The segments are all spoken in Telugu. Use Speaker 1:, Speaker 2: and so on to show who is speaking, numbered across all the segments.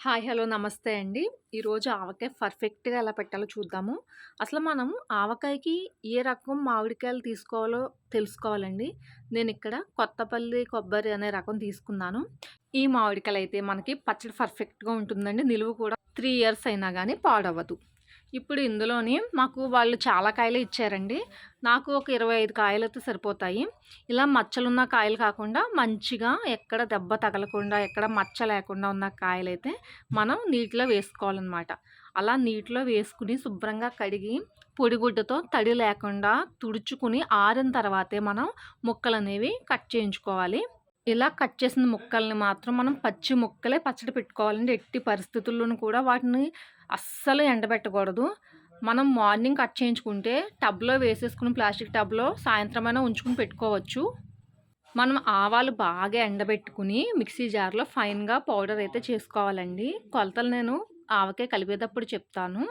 Speaker 1: హాయ్ హలో నమస్తే అండి. ఈరోజు ఆవకాయ పర్ఫెక్ట్గా ఎలా పెట్టాలో చూద్దాము. అసలు మనం ఆవకాయకి ఏ రకం మామిడికాయలు తీసుకోవాలో తెలుసుకోవాలండి. నేను ఇక్కడ కొత్తపల్లి కొబ్బరి అనే రకం తీసుకున్నాను. ఈ మామిడికాయలు అయితే మనకి పచ్చడి పర్ఫెక్ట్గా ఉంటుందండి. నిలువ కూడా త్రీ ఇయర్స్ అయినా కానీ పాడవదు ఇప్పుడు ఇందులోని మాకు వాళ్ళు చాలా కాయలు ఇచ్చారండి. నాకు ఒక ఇరవై ఐదు కాయలైతే సరిపోతాయి. ఇలా మచ్చలున్న కాయలు కాకుండా మంచిగా ఎక్కడ దెబ్బ తగలకుండా ఎక్కడ మచ్చ లేకుండా ఉన్న కాయలైతే మనం నీటిలో వేసుకోవాలన్నమాట. అలా నీటిలో వేసుకుని శుభ్రంగా కడిగి పొడిగుడ్డతో తడి లేకుండా తుడుచుకుని ఆరిన తర్వాతే మనం ముక్కలు అనేవి కట్ చేయించుకోవాలి. ఇలా కట్ చేసిన ముక్కల్ని మాత్రం మనం పచ్చి ముక్కలే పచ్చడి పెట్టుకోవాలండి. ఎట్టి పరిస్థితుల్లోనూ కూడా వాటిని అస్సలు ఎండబెట్టకూడదు మనం మార్నింగ్ కట్ చేయించుకుంటే టబ్లో వేసేసుకుని ప్లాస్టిక్ టబ్లో సాయంత్రమైనా ఉంచుకుని పెట్టుకోవచ్చు. మనం ఆవాలు బాగా ఎండబెట్టుకుని మిక్సీ జార్లో ఫైన్గా పౌడర్ అయితే చేసుకోవాలండి. కొలతలు నేను ఆవకాయ కలిపేటప్పుడు చెప్తాను.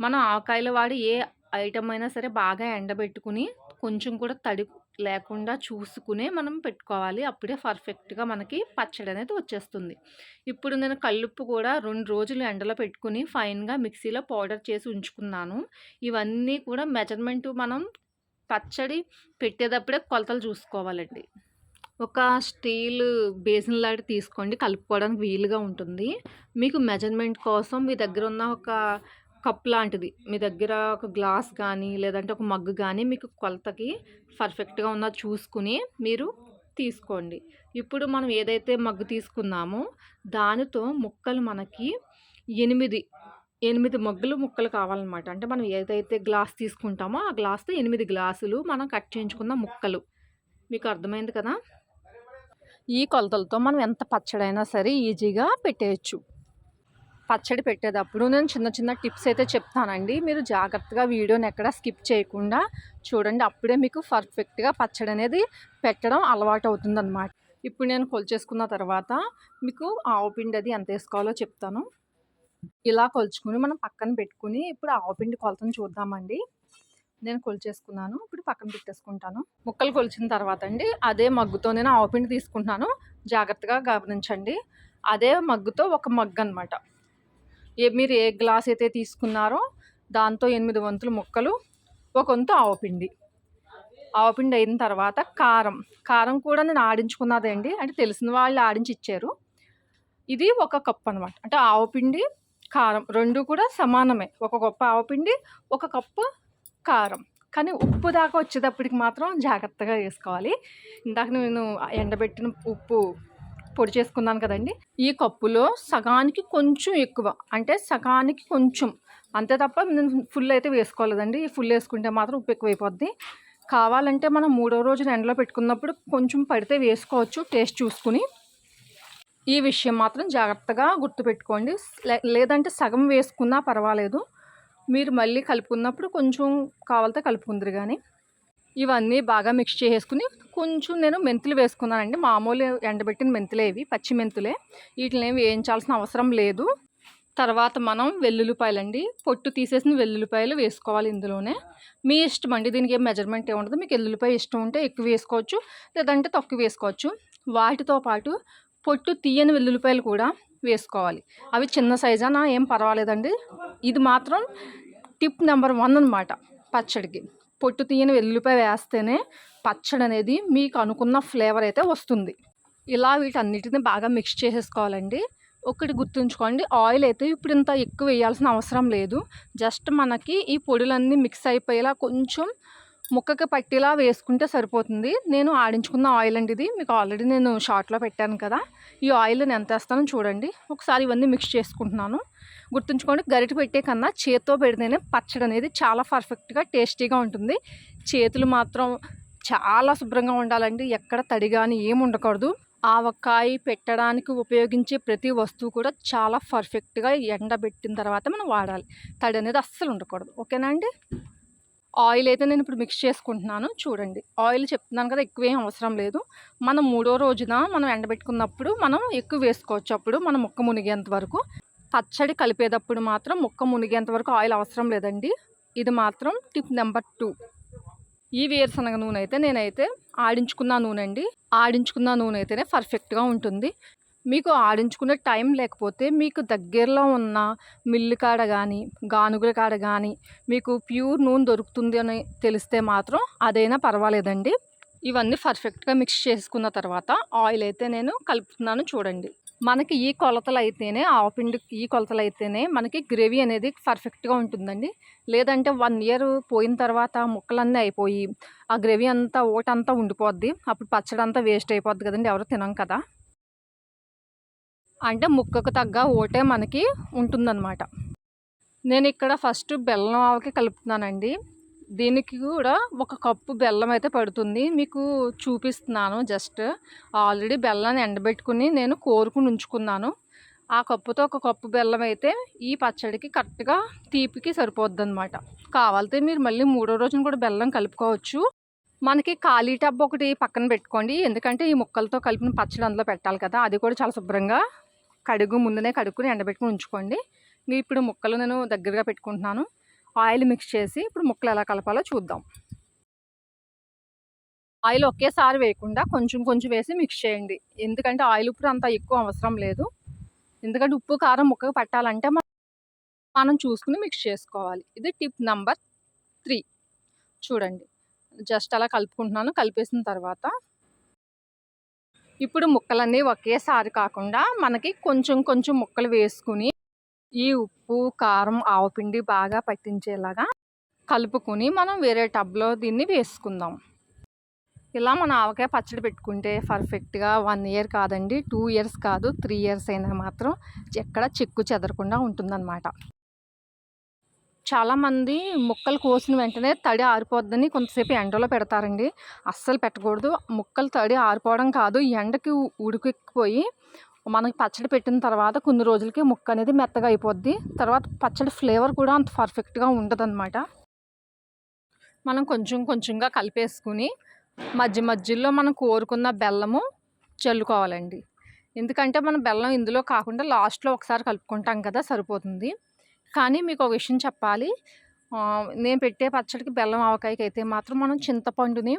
Speaker 1: మనం ఆవకాయలు వాడి ఏ ఐటమ్ అయినా సరే బాగా ఎండబెట్టుకుని కొంచెం కూడా తడి లేకుండా చూసుకునే మనం పెట్టుకోవాలి. అప్పుడే పర్ఫెక్ట్గా మనకి పచ్చడి అనేది వచ్చేస్తుంది. ఇప్పుడు నేను కల్లుప్పు కూడా రెండు రోజులు ఎండలో పెట్టుకుని ఫైన్గా మిక్సీలో పౌడర్ చేసి ఉంచుకున్నాను. ఇవన్నీ కూడా మెజర్మెంట్ మనం పచ్చడి పెట్టేటప్పుడే కొలతలు చూసుకోవాలండి. ఒక స్టీల్ బేసిన్ లాంటి తీసుకోండి. కలుపుకోవడానికి వీలుగా ఉంటుంది. మీకు మెజర్మెంట్ కోసం మీ దగ్గర ఉన్న ఒక కప్ లాంటిది. మీ దగ్గర ఒక గ్లాస్ కానీ లేదంటే ఒక మగ్గు కానీ మీకు కొలతకి పర్ఫెక్ట్గా ఉందో చూసుకుని మీరు తీసుకోండి. ఇప్పుడు మనం ఏదైతే మగ్గు తీసుకున్నామో దానితో ముక్కలు మనకి ఎనిమిది ఎనిమిది మగ్గులు ముక్కలు కావాలన్నమాట. అంటే మనం ఏదైతే గ్లాస్ తీసుకుంటామో ఆ గ్లాస్తో ఎనిమిది గ్లాసులు మనం కట్ చేయించుకున్న ముక్కలు. మీకు అర్థమైంది కదా? ఈ కొలతలతో మనం ఎంత పచ్చడైనా సరే ఈజీగా పెట్టేయచ్చు. పచ్చడి పెట్టేటప్పుడు నేను చిన్న చిన్న టిప్స్ అయితే చెప్తానండి. మీరు జాగ్రత్తగా వీడియోని ఎక్కడ స్కిప్ చేయకుండా చూడండి. అప్పుడే మీకు పర్ఫెక్ట్గా పచ్చడి అనేది పెట్టడం అలవాటు అవుతుందన్నమాట. ఇప్పుడు నేను కొలిచేసుకున్న తర్వాత మీకు ఆవు పిండి అది ఎంత వేసుకోవాలో చెప్తాను. ఇలా కొలుచుకుని మనం పక్కన పెట్టుకుని ఇప్పుడు ఆవు పిండి కొలతను చూద్దామండి. నేను కొలిచేసుకున్నాను. ఇప్పుడు పక్కన పెట్టేసుకుంటాను. ముక్కలు కొలిచిన తర్వాత అండి అదే మగ్గుతో నేను ఆవు పిండి తీసుకుంటున్నాను. జాగ్రత్తగా గమనించండి. అదే మగ్గుతో ఒక మగ్గు అనమాట ఏ మీరు ఏ గ్లాస్ అయితే తీసుకున్నారో దాంతో ఎనిమిది వంతులు ముక్కలు ఒక వంతు ఆవపిండి ఆవపిండి అయిన తర్వాత కారం. కారం కూడా నేను ఆడించుకున్నదండి అంటే తెలిసిన వాళ్ళు ఆడించి ఇచ్చారు ఇది ఒక కప్పు అనమాట అంటే ఆవపిండి కారం రెండు కూడా సమానమే. ఒక కప్పు ఆవపిండి ఒక కప్పు కారం. కానీ ఉప్పు దాకా వచ్చేటప్పటికి మాత్రం జాగ్రత్తగా వేసుకోవాలి. ఇందాక నేను ఎండబెట్టిన ఉప్పు పొడి చేసుకున్నాను కదండి. ఈ కప్పులో సగానికి కొంచెం ఎక్కువ అంటే సగానికి కొంచెం. అంతే తప్ప నేను ఫుల్ అయితే వేసుకోలేదండి. ఈ ఫుల్ వేసుకుంటే మాత్రం ఉప్పు ఎక్కువైపోద్ది. కావాలంటే మనం మూడో రోజున ఎండలో పెట్టుకున్నప్పుడు కొంచెం పడితే వేసుకోవచ్చు టేస్ట్ చూసుకుని. ఈ విషయం మాత్రం జాగ్రత్తగా గుర్తుపెట్టుకోండి. లేదంటే సగం వేసుకున్నా పర్వాలేదు. మీరు మళ్ళీ కలుపుకున్నప్పుడు కొంచెం కావాలితే కలుపుకుందరు కానీ ఇవన్నీ బాగా మిక్స్ చేసుకుని కొంచెం నేను మెంతులు వేసుకున్నానండి. మామూలు ఎండబెట్టిన మెంతులే ఇవి పచ్చి మెంతులే. వీటిని ఏమి వేయించాల్సిన అవసరం లేదు. తర్వాత మనం వెల్లుల్లిపాయలండి పొట్టు తీసేసిన వెల్లుల్లిపాయలు వేసుకోవాలి ఇందులోనే. మీ ఇష్టం అండి దీనికి ఏం మెజర్మెంట్ ఏముండదు. మీకు వెల్లుల్లిపాయ ఇష్టం ఉంటే ఎక్కువ వేసుకోవచ్చు లేదంటే తక్కువ వేసుకోవచ్చు. వాటితో పాటు పొట్టు తీయని వెల్లుల్లిపాయలు కూడా వేసుకోవాలి. అవి చిన్న సైజానా ఏం పర్వాలేదండి. ఇది మాత్రం టిప్ నెంబర్ వన్ అనమాట పచ్చడికి. పొట్టు తీయని వెల్లుల్లిపాయ వేస్తేనే పచ్చడి అనేది మీకు అనుకున్న ఫ్లేవర్ అయితే వస్తుంది. ఇలా వీటన్నిటిని బాగా మిక్స్ చేసేసుకోవాలండి. ఒకటి గుర్తుంచుకోండి ఆయిల్ అయితే ఇప్పుడు ఇంత ఎక్కువ వేయాల్సిన అవసరం లేదు. జస్ట్ మనకి ఈ పొడులన్నీ మిక్స్ అయిపోయేలా కొంచెం ముక్కకి పట్టేలా వేసుకుంటే సరిపోతుంది. నేను ఆడించుకున్న ఆయిల్ అండి ఇది మీకు ఆల్రెడీ నేను షార్ట్లో పెట్టాను కదా. ఈ ఆయిల్ నేను ఎంత వేస్తానో చూడండి. ఒకసారి ఇవన్నీ మిక్స్ చేసుకుంటున్నాను. గుర్తుంచుకోండి గరిటె పెట్టే కన్నా చేతితో పెడితేనే పచ్చడి అనేది చాలా పర్ఫెక్ట్గా టేస్టీగా ఉంటుంది. చేతులు మాత్రం చాలా శుభ్రంగా ఉండాలండి. ఎక్కడ తడి కానీ ఏమి ఉండకూడదు. ఆవకాయ పెట్టడానికి ఉపయోగించే ప్రతి వస్తువు కూడా చాలా పర్ఫెక్ట్గా ఎండబెట్టిన తర్వాత మనం వాడాలి. తడి అనేది అస్సలు ఉండకూడదు. ఓకేనా అండి? ఆయిల్ అయితే నేను ఇప్పుడు మిక్స్ చేసుకుంటున్నాను. చూడండి. ఆయిల్ చెప్తున్నాను కదా ఎక్కువ ఏం అవసరం లేదు. మనం మూడో రోజున మనం ఎండబెట్టుకున్నప్పుడు మనం ఎక్కువ వేసుకోవచ్చు. అప్పుడు మనం ముక్క మునిగేంత వరకు. పచ్చడి కలిపేటప్పుడు మాత్రం ముక్క మునిగేంత వరకు ఆయిల్ అవసరం లేదండి ఇది మాత్రం టిప్ నెంబర్ టూ ఈ వేరుశనగ నూనె అయితే నేనైతే ఆడించుకున్న నూనె అండి ఆడించుకున్న నూనె అయితేనే పర్ఫెక్ట్గా ఉంటుంది మీకు ఆడించుకునే టైం లేకపోతే మీకు దగ్గరలో ఉన్న మిల్లు కాడ కానీ గానుగుల కాడ కానీ మీకు ప్యూర్ నూనె దొరుకుతుంది అని తెలిస్తే మాత్రం అదైనా పర్వాలేదండి. ఇవన్నీ పర్ఫెక్ట్‌గా మిక్స్ చేసుకున్న తర్వాత ఆయిల్ అయితే నేను కలుపుతున్నాను చూడండి. మనకి ఈ కొలతలు అయితేనే ఆవపిండి ఈ కొలతలు అయితేనే మనకి గ్రేవీ అనేది పర్ఫెక్ట్‌గా ఉంటుందండి. లేదంటే వన్ ఇయర్ పోయిన తర్వాత ముక్కలన్నీ అయిపోయి, ఆ గ్రేవీ అంతా ఓటంతా ఉండిపోద్ది. అప్పుడు పచ్చడంతా వేస్ట్ అయిపోద్ది కదండీ! ఎవరు తినం కదా! అంటే ముక్కకు తగ్గ ఓటే మనకి ఉంటుందన్నమాట. ఇక్కడ ఫస్ట్ బెల్లం ఆవకి కలుపుతున్నానండి. దీనికి కూడా ఒక కప్పు బెల్లం అయితే పడుతుంది. మీకు చూపిస్తున్నాను జస్ట్. ఆల్రెడీ బెల్లాన్ని ఎండబెట్టుకుని నేను కోరుకుని ఉంచుకున్నాను. ఆ కప్పుతో ఒక కప్పు బెల్లం అయితే ఈ పచ్చడికి కరెక్ట్‌గా తీపికి సరిపోద్దనమాట. కావాలితే మీరు మళ్ళీ మూడో రోజున కూడా బెల్లం కలుపుకోవచ్చు. మనకి ఖాళీ టబ్ ఒకటి పక్కన పెట్టుకోండి. ఎందుకంటే ఈ ముక్కలతో కలిపిన పచ్చడి అందులో పెట్టాలి కదా! అది కూడా చాలా శుభ్రంగా కడుగు ముందునే కడుక్కుని ఎండబెట్టుకుని ఉంచుకోండి. ఇప్పుడు ముక్కలు నేను దగ్గరగా పెట్టుకుంటున్నాను. ఆయిల్ మిక్స్ చేసి ఇప్పుడు ముక్కలు ఎలా కలపాలో చూద్దాం. ఆయిల్ ఒకేసారి వేయకుండా కొంచెం కొంచెం వేసి మిక్స్ చేయండి. ఎందుకంటే ఆయిల్ ఇప్పుడు అంత ఎక్కువ అవసరం లేదు. ఎందుకంటే ఉప్పు, కారం ముక్కకు పట్టాలంటే మనం చూసుకుని మిక్స్ చేసుకోవాలి. ఇది టిప్ నంబర్ త్రీ చూడండి. జస్ట్ అలా కలుపుకుంటున్నాను. కలిపేసిన తర్వాత ఇప్పుడు ముక్కలన్నీ ఒకేసారి కాకుండా మనకి కొంచెం కొంచెం ముక్కలు వేసుకుని ఈ ఉప్పు, కారం, ఆవపిండి బాగా పట్టించేలాగా కలుపుకొని మనం వేరే టబ్‌లో దీన్ని వేసుకుందాం. ఇలా మనం ఆవకాయ పచ్చడి పెట్టుకుంటే పర్ఫెక్ట్‌గా వన్ ఇయర్ కాదండి, టూ ఇయర్స్ కాదు, త్రీ ఇయర్స్ అయినా మాత్రం ఎక్కడ చెక్కు చెదరకుండా ఉంటుందన్నమాట. చాలామంది ముక్కలు కోసిన వెంటనే తడి ఆరిపోద్దని కొంతసేపు ఎండలో పెడతారండి. అస్సలు పెట్టకూడదు. ముక్కలు తడి ఆరిపోవడం కాదు, ఎండకి ఉడికెక్కిపోయి మనకి పచ్చడి పెట్టిన తర్వాత కొన్ని రోజులకి ముక్క అనేది మెత్తగా అయిపోద్ది. తర్వాత పచ్చడి ఫ్లేవర్ కూడా అంత పర్ఫెక్ట్‌గా ఉండదనమాట. మనం కొంచెం కొంచెంగా కలిపేసుకొని మధ్య మధ్యలో మనం కోరుకున్న బెల్లము చల్లుకోవాలండి. ఎందుకంటే మనం బెల్లం ఇందులో కాకుండా లాస్ట్‌లో ఒకసారి కలుపుకుంటాం కదా! సరిపోతుంది. కానీ మీకు ఒక విషయం చెప్పాలి. నేను పెట్టే పచ్చడికి బెల్లం ఆవకాయకైతే మాత్రం మనం చింతపండుని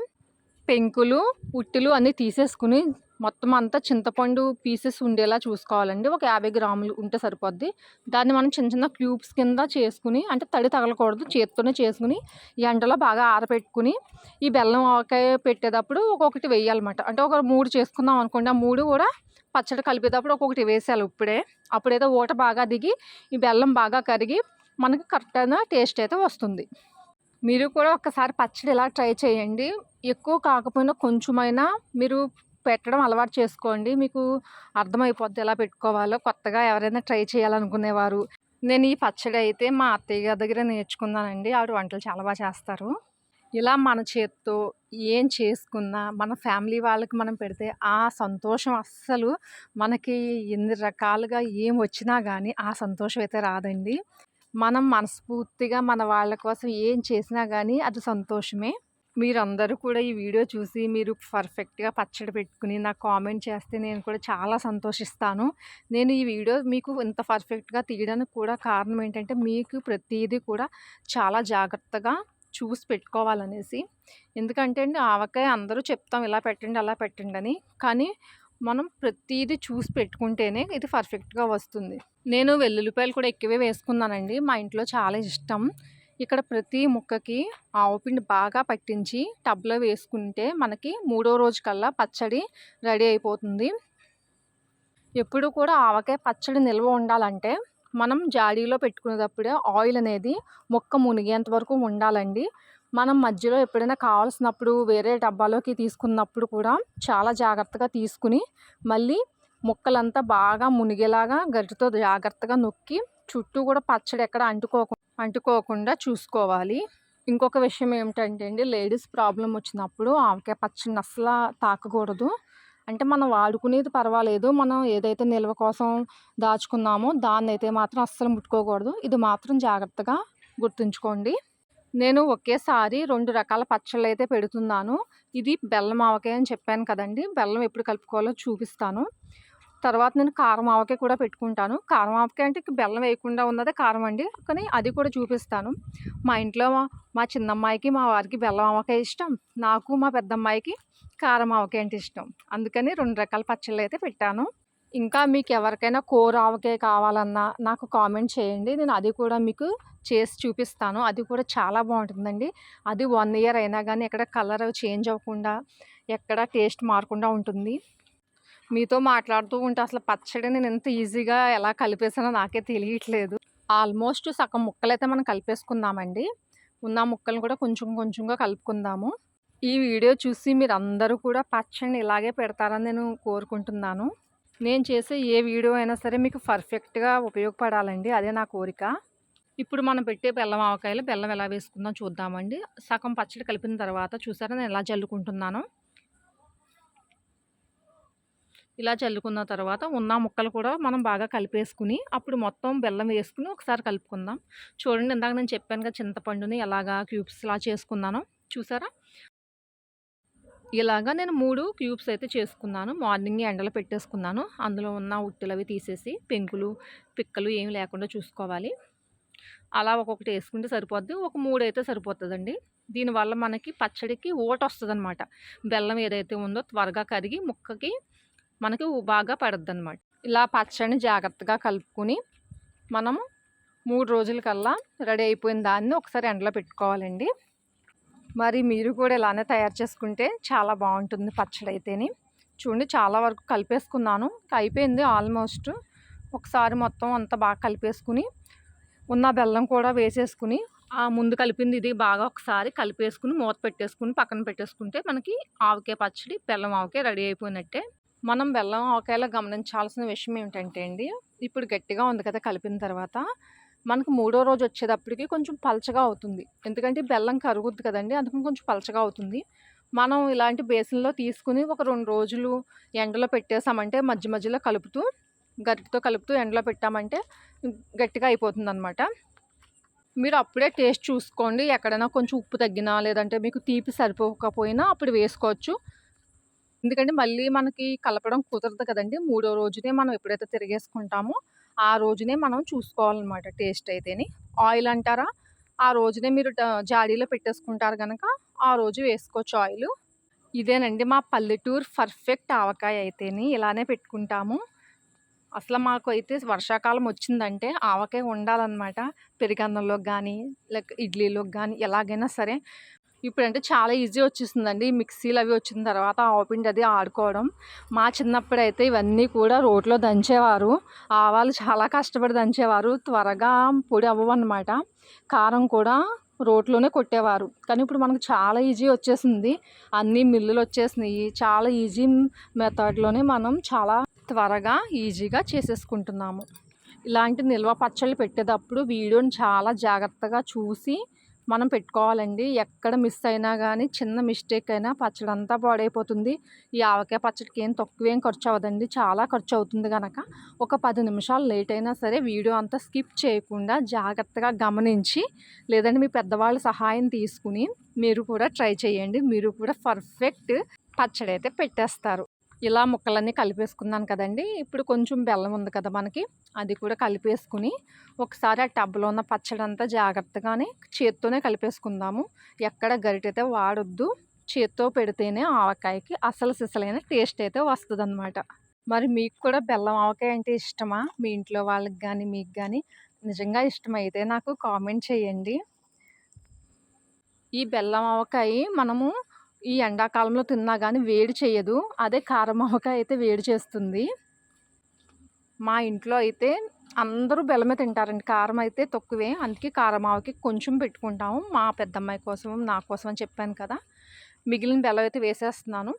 Speaker 1: పెంకులు, ఉట్టిలు అన్నీ తీసేసుకొని మొత్తం అంతా చింతపండు పీసెస్ ఉండేలా చూసుకోవాలండి. ఒక 50 గ్రాములు ఉంటే సరిపోద్ది. దాన్ని మనం చిన్న చిన్న క్యూబ్స్ కింద చేసుకుని అంటే తడి తగలకూడదు. చేత్తోనే చేసుకుని ఎండలో బాగా ఆరబెట్టుకొని ఈ బెల్లం ఆవకాయ పెట్టేటప్పుడు ఒక్కొక్కటి వేయాలన్నమాట. అంటే ఒక మూడు చేసుకుందాం అనుకోండి. ఆ మూడు కూడా పచ్చడి కలిపేటప్పుడు ఒక్కొక్కటి వేసేయాలి ఇప్పుడే. అప్పుడైతే ఊట బాగా దిగి ఈ బెల్లం బాగా కరిగి మనకు కరెక్ట్ అయిన టేస్ట్ అయితే వస్తుంది. మీరు కూడా ఒక్కసారి పచ్చడి ఇలా ట్రై చేయండి. ఎక్కువ కాకపోయినా కొంచెమైనా మీరు పెట్టడం అలవాటు చేసుకోండి. మీకు అర్థమైపోద్ది ఎలా పెట్టుకోవాలో. కొత్తగా ఎవరైనా ట్రై చేయాలనుకునేవారు. నేను ఈ పచ్చడి అయితే మా అత్తయ్య గారి దగ్గర నేర్చుకున్నానండి. ఆవిడ వంటలు చాలా బాగా చేస్తారు. ఇలా మన చేత్తో ఏం చేసుకున్నా మన ఫ్యామిలీ వాళ్ళకి మనం పెడితే ఆ సంతోషం అస్సలు మనకి ఎన్ని రకాలుగా ఏం వచ్చినా కానీ ఆ సంతోషం అయితే రాదండి. మనం మనస్ఫూర్తిగా మన వాళ్ళ కోసం ఏం చేసినా కానీ అది సంతోషమే. మీరందరూ కూడా ఈ వీడియో చూసి మీరు పర్ఫెక్ట్‌గా పచ్చడి పెట్టుకుని నాకు కామెంట్ చేస్తే నేను కూడా చాలా సంతోషిస్తాను. నేను ఈ వీడియో మీకు ఇంత పర్ఫెక్ట్‌గా తీయడానికి కూడా కారణం ఏంటంటే మీకు ప్రతీదీ కూడా చాలా జాగ్రత్తగా చూసి పెట్టుకోవాలనేసి. ఎందుకంటే అండి ఆవకాయ అందరూ చెప్తాం ఇలా పెట్టండి, అలా పెట్టండి అని. కానీ మనం ప్రతీదీ చూసి పెట్టుకుంటేనే ఇది పర్ఫెక్ట్‌గా వస్తుంది. నేను వెల్లుల్లిపాయలు కూడా ఎక్కువే వేసుకున్నానండి. మా ఇంట్లో చాలా ఇష్టం. ఇక్కడ ప్రతి ముక్కకి ఆవపిండి బాగా పట్టించి టబ్‌లో వేసుకుంటే మనకి మూడో రోజు కల్లా పచ్చడి రెడీ అయిపోతుంది. ఎప్పుడు కూడా ఆవకాయ పచ్చడి నిల్వ ఉండాలంటే మనం జాడీలో పెట్టుకునేటప్పుడే ఆయిల్ అనేది ముక్క మునిగేంత వరకు ఉండాలండి. మనం మధ్యలో ఎప్పుడైనా కావాల్సినప్పుడు వేరే డబ్బాలోకి తీసుకున్నప్పుడు కూడా చాలా జాగ్రత్తగా తీసుకొని మళ్ళీ ముక్కలంతా బాగా మునిగేలాగా గరిటతో జాగ్రత్తగా నొక్కి చుట్టూ కూడా పచ్చడి ఎక్కడ అంటుకోకుండా అంటుకోకుండా చూసుకోవాలి. ఇంకొక విషయం ఏమిటంటే అండి లేడీస్ ప్రాబ్లం వచ్చినప్పుడు ఆవకాయ పచ్చడిని అస్సల తాకకూడదు. అంటే మనం వాడుకునేది పర్వాలేదు. మనం ఏదైతే నిల్వ కోసం దాచుకున్నామో దాన్నైతే మాత్రం అస్సలు ముట్టుకోకూడదు. ఇది మాత్రం జాగ్రత్తగా గుర్తుంచుకోండి. నేను ఒకేసారి రెండు రకాల పచ్చళ్ళైతే పెడుతున్నాను. ఇది బెల్లం ఆవకాయ అని చెప్పాను కదండీ! బెల్లం ఎప్పుడు కలుపుకోవాలో చూపిస్తాను. తర్వాత నేను కారం ఆవకాయ కూడా పెట్టుకుంటాను. కారం ఆవకాయ అంటే బెల్లం వేయకుండా ఉన్నదే కారం అండి. కానీ అది కూడా చూపిస్తాను. మా ఇంట్లో మా చిన్నమ్మాయికి, మా వారికి బెల్లం ఆవకాయ ఇష్టం. నాకు మా పెద్దమ్మాయికి కారం ఆవకాయ అంటే ఇష్టం. అందుకని రెండు రకాల పచ్చళ్ళు అయితే పెట్టాను. ఇంకా మీకు ఎవరికైనా కూర ఆవకాయ కావాలన్నా నాకు కామెంట్ చేయండి. నేను అది కూడా మీకు చేసి చూపిస్తాను. అది కూడా చాలా బాగుంటుందండి అది వన్ ఇయర్ అయినా కానీ ఎక్కడ కలర్ చేంజ్ అవ్వకుండా, ఎక్కడ టేస్ట్ మారకుండా ఉంటుంది. మీతో మాట్లాడుతూ ఉంటే అసలు పచ్చడి నేను ఎంత ఈజీగా ఎలా కలిపేసానో నాకే తెలియట్లేదు. ఆల్మోస్ట్ సగం ముక్కలైతే మనం కలిపేసుకుందామండి. ఉన్న ముక్కలను కూడా కొంచెం కొంచెంగా కలుపుకుందాము. ఈ వీడియో చూసి మీరందరూ కూడా పచ్చడిని ఇలాగే పెడతారని నేను కోరుకుంటున్నాను. నేను చేసే ఏ వీడియో అయినా సరే మీకు పర్ఫెక్ట్‌గా ఉపయోగపడాలండి. అదే నా కోరిక. ఇప్పుడు మనం పెట్టే బెల్లం ఆవకాయలు బెల్లం ఎలా వేసుకుందాం చూద్దామండి. సగం పచ్చడి కలిపిన తర్వాత చూసారా నేను ఎలా జల్లుకుంటున్నాను ఇలా చల్లుకున్న తర్వాత ఉన్న ముక్కలు కూడా మనం బాగా కలిపేసుకుని, అప్పుడు మొత్తం బెల్లం వేసుకుని ఒకసారి కలుపుకుందాం. చూడండి ఇందాక నేను చెప్పాను కదా చింతపండుని ఎలాగా క్యూబ్స్ ఇలా చేసుకున్నాను చూసారా? ఇలాగా నేను మూడు క్యూబ్స్ అయితే చేసుకున్నాను. మార్నింగ్ ఎండలో పెట్టేసుకున్నాను. అందులో ఉన్న ఉట్టులవి తీసేసి పెంకులు, పిక్కలు ఏమి లేకుండా చూసుకోవాలి. అలా ఒక్కొక్కటి వేసుకుంటే సరిపోద్ది. ఒక మూడు అయితే సరిపోతుందండి దీనివల్ల మనకి పచ్చడికి ఓట ఊటొస్తదనమాట. బెల్లం ఏదైతే ఉందో త్వరగా కరిగి ముక్కకి మనకి బాగా పడద్దనమాట. ఇలా పచ్చడిని జాగ్రత్తగా కలుపుకొని, మనము మూడు రోజులకల్లా రెడీ అయిపోయిన దాన్ని ఒకసారి ఎండలో పెట్టుకోవాలండి. మరి మీరు కూడా ఇలానే తయారు చేసుకుంటే చాలా బాగుంటుంది పచ్చడి అయితేని చూడండి చాలా వరకు కలిపేసుకున్నాను. అయిపోయింది ఆల్మోస్ట్. ఒకసారి మొత్తం అంతా బాగా కలిపేసుకుని, ఉన్న బెల్లం కూడా వేసేసుకుని, ఆ ముందు కలిపింది ఇది బాగా ఒకసారి కలిపేసుకుని, మూత పెట్టేసుకుని, పక్కన పెట్టేసుకుంటే మనకి ఆవకాయ పచ్చడి, బెల్లం ఆవకాయ రెడీ అయిపోయినట్టే. మనం బెల్లం ఆవకాయలో గమనించాల్సిన విషయం ఏమిటంటే అండి, ఇప్పుడు గట్టిగా ఉంది కదా కలిపిన తర్వాత, మనకు మూడో రోజు వచ్చేటప్పటికి కొంచెం పలచగా అవుతుంది. ఎందుకంటే బెల్లం కరుగుద్ది కదండి అందుకని కొంచెం పలచగా అవుతుంది. మనం ఇలాంటి బేసిన్‌లో తీసుకొని ఒక రెండు రోజులు ఎండలో పెట్టేసామంటే మధ్య మధ్యలో కలుపుతూ, గరిటితో కలుపుతూ ఎండలో పెట్టామంటే గట్టిగా అయిపోతుంది అనమాట మీరు అప్పుడే టేస్ట్ చూసుకోండి. ఎక్కడైనా కొంచెం ఉప్పు తగ్గినా, లేదంటే మీకు తీపి సరిపోకపోయినా అప్పుడు వేసుకోవచ్చు. ఎందుకంటే మళ్ళీ మనకి కలపడం కుదరదు కదండి మూడో రోజునే మనం ఎప్పుడైతే తిరిగేసుకుంటామో, ఆ రోజునే మనం చూసుకోవాలనమాట టేస్ట్ అయితేని. ఆయిల్ అంటారా? ఆ రోజునే మీరు జాడీలో పెట్టేసుకుంటారు కనుక ఆ రోజు వేసుకోవచ్చు ఆయిల్ ఇదేనండి మా పల్లెటూరు పర్ఫెక్ట్ ఆవకాయ అయితేని ఇలానే పెట్టుకుంటాము. అసలు మాకు అయితే వర్షాకాలం వచ్చిందంటే ఆవకాయ ఉండాలన్నమాట పెరిగన్నంలోకి కానీ లేక ఇడ్లీలోకి కానీ ఎలాగైనా సరే. ఇప్పుడంటే చాలా ఈజీ వచ్చేసిందండి. మిక్సీలు అవి వచ్చిన తర్వాత ఆవపిండి అది ఆడుకోవడం. మా చిన్నప్పుడైతే ఇవన్నీ కూడా రోట్లో దంచేవారు. ఆవాలు చాలా కష్టపడి దంచేవారు. త్వరగా పొడి అవ్వవనమాట. కారం కూడా రోడ్లోనే కొట్టేవారు. కానీ ఇప్పుడు మనకు చాలా ఈజీ వచ్చేసింది. అన్నీ మిల్లులు వచ్చేసినాయి. చాలా ఈజీ మెథడ్‌లోనే మనం చాలా త్వరగా, ఈజీగా చేసేసుకుంటున్నాము. ఇలాంటి నిల్వ పచ్చళ్ళు పెట్టేటప్పుడు వీడియోని చాలా జాగ్రత్తగా చూసి మనం పెట్టుకోవాలండి. ఎక్కడ మిస్ అయినా కానీ చిన్న మిస్టేక్ అయినా పచ్చడి అంతా పాడైపోతుంది. ఈ ఆవకాయ పచ్చడికి ఏం తక్కువేం ఖర్చు అవ్వదండి. చాలా ఖర్చు అవుతుంది కనుక ఒక పది నిమిషాలు లేట్ అయినా సరే వీడియో అంతా స్కిప్ చేయకుండా జాగ్రత్తగా గమనించి, లేదంటే మీ పెద్దవాళ్ళ సహాయం తీసుకుని మీరు కూడా ట్రై చేయండి. మీరు కూడా పర్ఫెక్ట్ పచ్చడి అయితే పెట్టేస్తారు. ఇలా ముక్కలన్నీ కలిపేసుకున్నాను కదండీ! ఇప్పుడు కొంచెం బెల్లం ఉంది కదా మనకి, అది కూడా కలిపేసుకుని, ఒకసారి ఆ టబ్‌లో ఉన్న పచ్చడంతా జాగ్రత్తగానే చేత్తోనే కలిపేసుకుందాము. ఎక్కడ గరిటైతే వాడొద్దు. చేత్తో పెడితేనే ఆవకాయకి అసలు సిసలైన టేస్ట్ అయితే వస్తుందన్నమాట మరి మీకు కూడా బెల్లం ఆవకాయ అంటే ఇష్టమా? మీ ఇంట్లో వాళ్ళకి కానీ మీకు కానీ నిజంగా ఇష్టమైతే నాకు కామెంట్ చేయండి. ఈ బెల్లం ఆవకాయ మనము ఈ ఎండాకాలంలో తిన్నా కానీ వేడి చేయదు అదే కారం ఆవకాయ అయితే వేడి చేస్తుంది. మా ఇంట్లో అయితే అందరూ బెల్లమే తింటారండి. కారం అయితే తక్కువే. అందుకే కారం కొంచెం పెట్టుకుంటాము. మా పెద్దమ్మాయి కోసం, నా కోసం అని చెప్పాను కదా! మిగిలిన బెల్లం అయితే వేసేస్తున్నాను.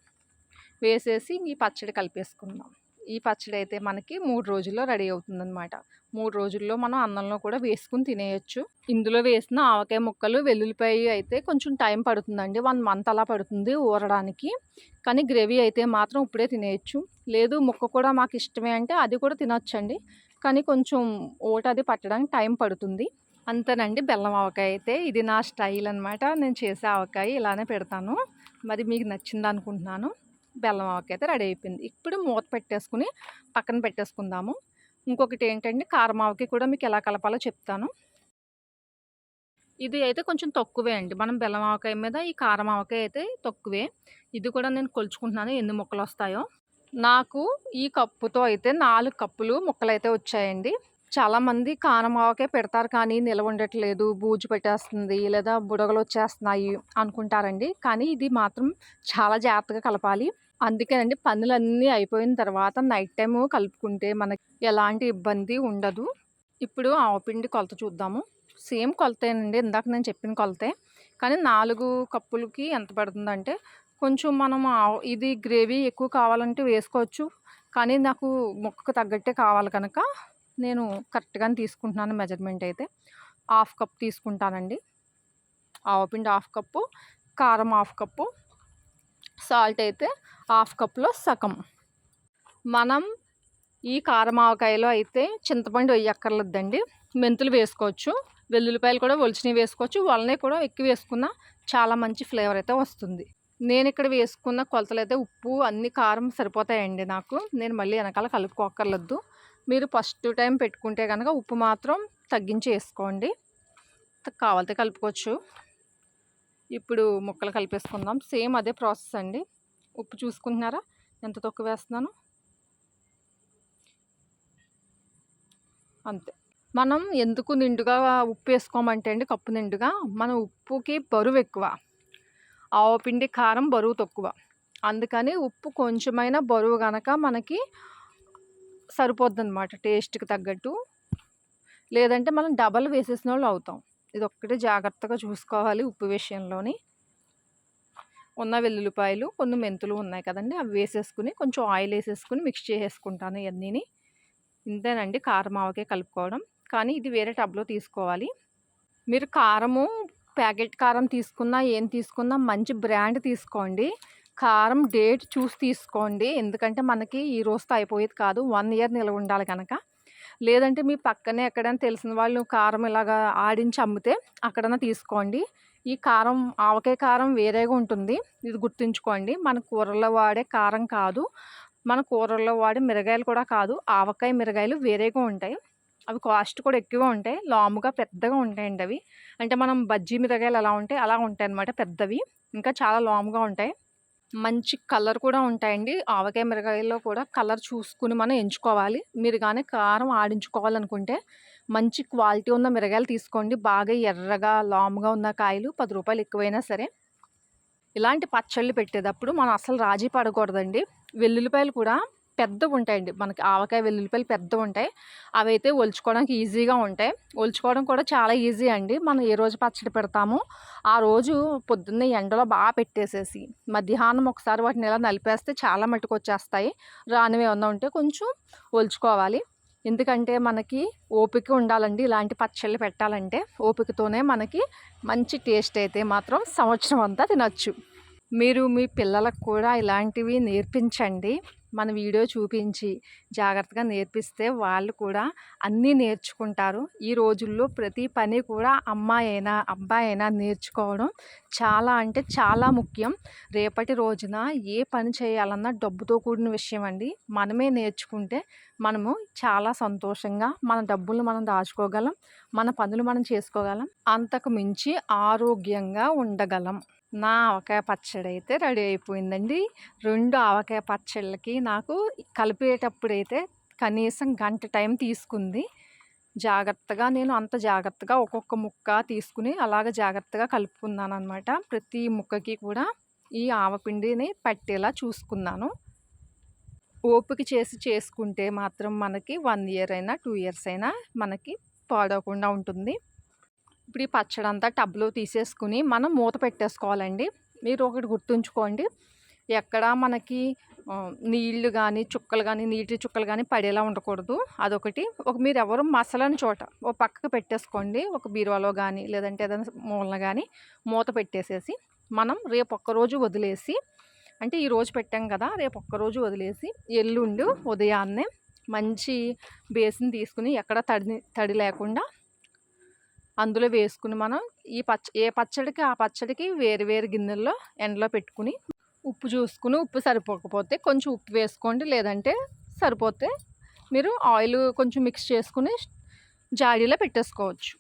Speaker 1: వేసేసి ఈ పచ్చడి కలిపేసుకుందాం. ఈ పచ్చడి అయితే మనకి మూడు రోజుల్లో రెడీ అవుతుందనమాట. మూడు రోజుల్లో మనం అన్నంలో కూడా వేసుకుని తినేయచ్చు ఇందులో వేసిన ఆవకాయ ముక్కలు, వెల్లుల్లిపాయ అయితే కొంచెం టైం పడుతుందండి. వన్ మంత్ అలా పడుతుంది ఊరడానికి. కానీ గ్రేవీ అయితే మాత్రం ఇప్పుడే తినేయచ్చు లేదు ముక్క కూడా మాకు ఇష్టమే అంటే అది కూడా తినొచ్చండి. కానీ కొంచెం ఓట అది పట్టడానికి టైం పడుతుంది. అంతేనండి బెల్లం ఆవకాయ అయితే. ఇది నా స్టైల్ అనమాట. నేను చేసే ఆవకాయ ఇలానే పెడతాను. మరి మీకు నచ్చింది అనుకుంటున్నాను బెల్లం అయితే రెడీ అయిపోయింది. ఇప్పుడు మూత పెట్టేసుకుని పక్కన పెట్టేసుకుందాము. ఇంకొకటి ఏంటంటే కారం కూడా మీకు ఎలా కలపాలో చెప్తాను. ఇది అయితే కొంచెం తక్కువే అండి. మనం బెల్లం ఆవకాయ మీద ఈ కారం ఆవకాయ అయితే తక్కువే. ఇది కూడా నేను కొలుచుకుంటున్నాను ఎన్ని ముక్కలు వస్తాయో నాకు ఈ కప్పుతో అయితే నాలుగు కప్పులు ముక్కలు అయితే వచ్చాయండి. చాలామంది కారం పెడతారు కానీ నిలవ ఉండట్లేదు, బూజు పెట్టేస్తుంది, లేదా బుడగలు వచ్చేస్తున్నాయి అనుకుంటారండి. కానీ ఇది మాత్రం చాలా జాగ్రత్తగా కలపాలి. అందుకేనండి పనులన్నీ అయిపోయిన తర్వాత నైట్ టైము కలుపుకుంటే మనకి ఎలాంటి ఇబ్బంది ఉండదు. ఇప్పుడు ఆవపిండి కొలత చూద్దాము. సేమ్ కొలతేనండి. ఇందాక నేను చెప్పిన కొలతే. కానీ నాలుగు కప్పులకి ఎంత పడుతుందంటే కొంచెం మనం ఇది గ్రేవీ ఎక్కువ కావాలంటే వేసుకోవచ్చు. కానీ నాకు ముక్కకు తగ్గట్టే కావాలి కనుక నేను కరెక్ట్‌గానే తీసుకుంటున్నాను మెజర్‌మెంట్ అయితే. హాఫ్ కప్ తీసుకుంటానండి. ఆవపిండి హాఫ్ కప్పు, కారం హాఫ్ కప్పు, సాల్ట్ అయితే హాఫ్ కప్‌లో సగం. మనం ఈ కారం ఆవకాయలో అయితే చింతపండు వేయక్కర్లేదండి మెంతులు వేసుకోవచ్చు. వెల్లుల్లిపాయలు కూడా ఒలిచినవి వేసుకోవచ్చు. వలనే కూడా ఎక్కువ వేసుకున్న చాలా మంచి ఫ్లేవర్ అయితే వస్తుంది. నేను ఇక్కడ వేసుకున్న కొలతలు అయితే ఉప్పు, అన్ని కారం సరిపోతాయండి నాకు. నేను మళ్ళీ వెనకాల కలుపుకోక్కర్లేదు. మీరు ఫస్ట్ టైం పెట్టుకుంటే కనుక ఉప్పు మాత్రం తగ్గించి వేసుకోండి కావాలితే కలుపుకోవచ్చు. ఇప్పుడు ముక్కలు కలిపేసుకుందాం. సేమ్ అదే ప్రాసెస్ అండి. ఉప్పు చూసుకుంటున్నారా? ఎంత తక్కువ వేస్తున్నాను అంతే. మనం ఎందుకు నిండుగా ఉప్పు వేసుకోమంటే అండి కప్పు నిండుగా మన ఉప్పుకి బరువు ఎక్కువ ఆవపిండి, కారం బరువు తక్కువ. అందుకని ఉప్పు కొంచెమైనా బరువు కనుక మనకి సరిపోద్దనమాట టేస్ట్‌కి తగ్గట్టు. లేదంటే మనం డబల్ వేసేసిన వాళ్ళు అవుతాం. ఇది ఒక్కటే జాగ్రత్తగా చూసుకోవాలి ఉప్పు విషయంలోని. ఉన్న వెల్లుల్లిపాయలు, కొన్ని మెంతులు ఉన్నాయి కదండి అవి వేసేసుకుని కొంచెం ఆయిల్ వేసేసుకుని మిక్స్ చేసేసుకుంటాను ఇవన్నీ ఇంతేనండి కారం ఆవకాయ కలుపుకోవడం. కానీ ఇది వేరే టబ్‌లో తీసుకోవాలి. మీరు కారము ప్యాకెట్ కారం తీసుకున్నా, ఏం తీసుకున్నా మంచి బ్రాండ్ తీసుకోండి. కారం డేట్ చూసి తీసుకోండి. ఎందుకంటే మనకి ఈ రోజుతో అయిపోయేది కాదు. వన్ ఇయర్ నిలవ ఉండాలి కనుక లేదంటే మీ పక్కనే ఎక్కడైనా తెలిసిన వాళ్ళు కారం ఇలాగా ఆడించి అమ్మితే అక్కడన్నా తీసుకోండి. ఈ కారం ఆవకాయ కారం వేరేగా ఉంటుంది. ఇది గుర్తుంచుకోండి. మన కూరల్లో వాడే కారం కాదు. మన కూరల్లో వాడే మిరగాయలు కూడా కాదు. ఆవకాయ మిరగాయలు వేరేగా ఉంటాయి. అవి కాస్ట్ కూడా ఎక్కువ ఉంటాయి. లాముగా పెద్దగా ఉంటాయండి అవి. అంటే మనం బజ్జీ మిరగాయలు ఎలా ఉంటాయి అలా ఉంటాయి అన్నమాట పెద్దవి. ఇంకా చాలా లాముగా ఉంటాయి. మంచి కలర్ కూడా ఉంటాయండి. ఆవకాయ మిరగాయల్లో కూడా కలర్ చూసుకుని మనం ఎంచుకోవాలి. మీరు కానీ కారం ఆడించుకోవాలనుకుంటే మంచి క్వాలిటీ ఉన్న మిరగాయలు తీసుకోండి. బాగా ఎర్రగా, లాముగా ఉన్న కాయలు పది రూపాయలు ఎక్కువైనా సరే. ఇలాంటి పచ్చళ్ళు పెట్టేటప్పుడు మనం అసలు రాజీ పడకూడదండి. వెల్లుల్లిపాయలు కూడా పెద్దవి ఉంటాయండి మనకి ఆవకాయ వెల్లుల్లిపాయలు పెద్దవుంటాయి. అవైతే ఒలుచుకోవడానికి ఈజీగా ఉంటాయి. ఒలుచుకోవడం కూడా చాలా ఈజీ అండి. మనం ఏ రోజు పచ్చడి పెడతామో ఆ రోజు పొద్దున్నే ఎండలో బాగా పెట్టేసేసి మధ్యాహ్నం ఒకసారి వాటిని ఇలా నలిపేస్తే చాలా మట్టుకు వచ్చేస్తాయి. రానివి ఏమన్నా ఉంటే కొంచెం ఒలుచుకోవాలి. ఎందుకంటే మనకి ఓపిక ఉండాలండి ఇలాంటి పచ్చళ్ళు పెట్టాలంటే. ఓపికతోనే మనకి మంచి టేస్ట్ అయితే మాత్రం సంవత్సరం అంతా తినచ్చు మీరు మీ పిల్లలకు కూడా ఇలాంటివి నేర్పించండి. మన వీడియో చూపించి జాగ్రత్తగా నేర్పిస్తే వాళ్ళు కూడా అన్నీ నేర్చుకుంటారు. ఈ రోజుల్లో ప్రతి పని కూడా అమ్మాయైనా, అబ్బాయైనా నేర్చుకోవడం చాలా అంటే చాలా ముఖ్యం. రేపటి రోజున ఏ పని చేయాలన్నా డబ్బుతో కూడిన విషయం అండి. మనమే నేర్చుకుంటే మనము చాలా సంతోషంగా మన డబ్బులు మనం దాచుకోగలం. మన పనులు మనం చేసుకోగలం. అంతకు మించి ఆరోగ్యంగా ఉండగలం. నా ఆవకాయ పచ్చడి అయితే రెడీ అయిపోయిందండి. రెండు ఆవకాయ పచ్చళ్ళకి నాకు కలిపేటప్పుడైతే కనీసం గంట టైం తీసుకుంది. జాగ్రత్తగా నేను అంత జాగ్రత్తగా ఒక్కొక్క ముక్క తీసుకుని అలాగ జాగ్రత్తగా కలుపుకున్నాను అనమాట ప్రతి ముక్కకి కూడా ఈ ఆవపిండిని పట్టేలా చూసుకున్నాను. ఓపిక చేసి చేసుకుంటే మాత్రం మనకి వన్ ఇయర్ అయినా, టూ ఇయర్స్ అయినా మనకి పాడవకుండా ఉంటుంది. ఇప్పుడు ఈ పచ్చడంతా టబ్‌లో తీసేసుకొని మనం మూత పెట్టేసుకోవాలండి. మీరు ఒకటి గుర్తుంచుకోండి. ఎక్కడ మనకి నీళ్ళు కానీ చుక్కలు కానీ నీటి చుక్కలు కానీ పడేలా ఉండకూడదు. అదొకటి. ఒక మీరెవరు మసలని చోట ఓ పక్కకు పెట్టేసుకోండి. ఒక బీరువాలో కానీ లేదంటే ఏదైనా మూలన కానీ మూత పెట్టేసేసి మనం రేపు ఒక్కరోజు వదిలేసి అంటే ఈరోజు పెట్టాం కదా! రేపు ఒక్కరోజు వదిలేసి ఎల్లుండి ఉదయాన్నే మంచి బేసిన్ తీసుకొని ఎక్కడ తడిని తడి లేకుండా అందులో వేసుకుని మనం ఈ పచ్చ ఏ పచ్చడికి ఆ పచ్చడికి వేరు వేరు గిన్నెల్లో ఎండలో పెట్టుకుని ఉప్పు చూసుకుని ఉప్పు సరిపోకపోతే కొంచెం ఉప్పు వేసుకోండి. లేదంటే సరిపోతే మీరు ఆయిల్ కొంచెం మిక్స్ చేసుకుని జాడీలో పెట్టేసుకోవచ్చు.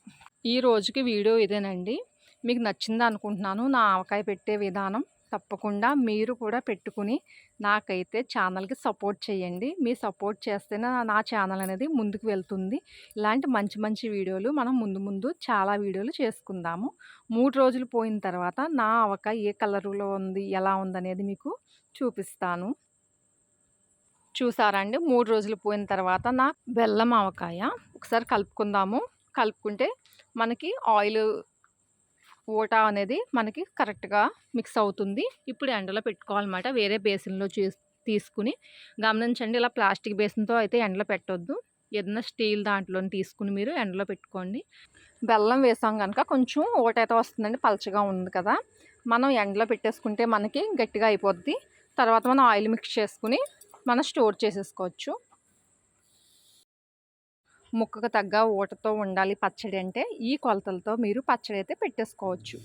Speaker 1: ఈ రోజుకి వీడియో ఇదేనండి. మీకు నచ్చిందనుకుంటున్నాను. నా ఆవకాయ పెట్టే విధానం. తప్పకుండా మీరు కూడా పెట్టుకుని నాకైతే ఛానల్‌కి సపోర్ట్ చేయండి. మీ సపోర్ట్ చేస్తేనే నా ఛానల్ అనేది ముందుకు వెళ్తుంది. ఇలాంటి మంచి మంచి వీడియోలు మనం ముందు ముందు చాలా వీడియోలు చేసుకుందాము. మూడు రోజులు పోయిన తర్వాత నా ఆవకాయ ఏ కలర్‌లో ఉంది, ఎలా ఉందనేది మీకు చూపిస్తాను. చూసారా అండి 3 రోజులు పోయిన తర్వాత నా బెల్లం ఆవకాయ ఒకసారి కలుపుకుందాము. కలుపుకుంటే మనకి ఆయిల్ ఊట అనేది మనకి కరెక్ట్‌గా మిక్స్ అవుతుంది. ఇప్పుడు ఎండలో పెట్టుకోవాలన్నమాట. వేరే బేసిన్‌లో చేస్ తీసుకుని గమనించండి ఇలా ప్లాస్టిక్ బేసిన్‌తో అయితే ఎండలో పెట్టొద్దు. ఏదైనా స్టీల్ దాంట్లోని తీసుకొని మీరు ఎండలో పెట్టుకోండి. బెల్లం వేసాం కనుక కొంచెం ఓటైతే వస్తుందండి. పలచగా ఉంది కదా! మనం ఎండలో పెట్టేసుకుంటే మనకి గట్టిగా అయిపోద్ది. తర్వాత మనం ఆయిల్ మిక్స్ చేసుకొని మనం స్టోర్ చేసేసుకోవచ్చు. ముక్కకు తగ్గ ఊటతో ఉండాలి పచ్చడి అంటే ఈ కొలతలతో మీరు పచ్చడి అయితే పెట్టేసుకోవచ్చు.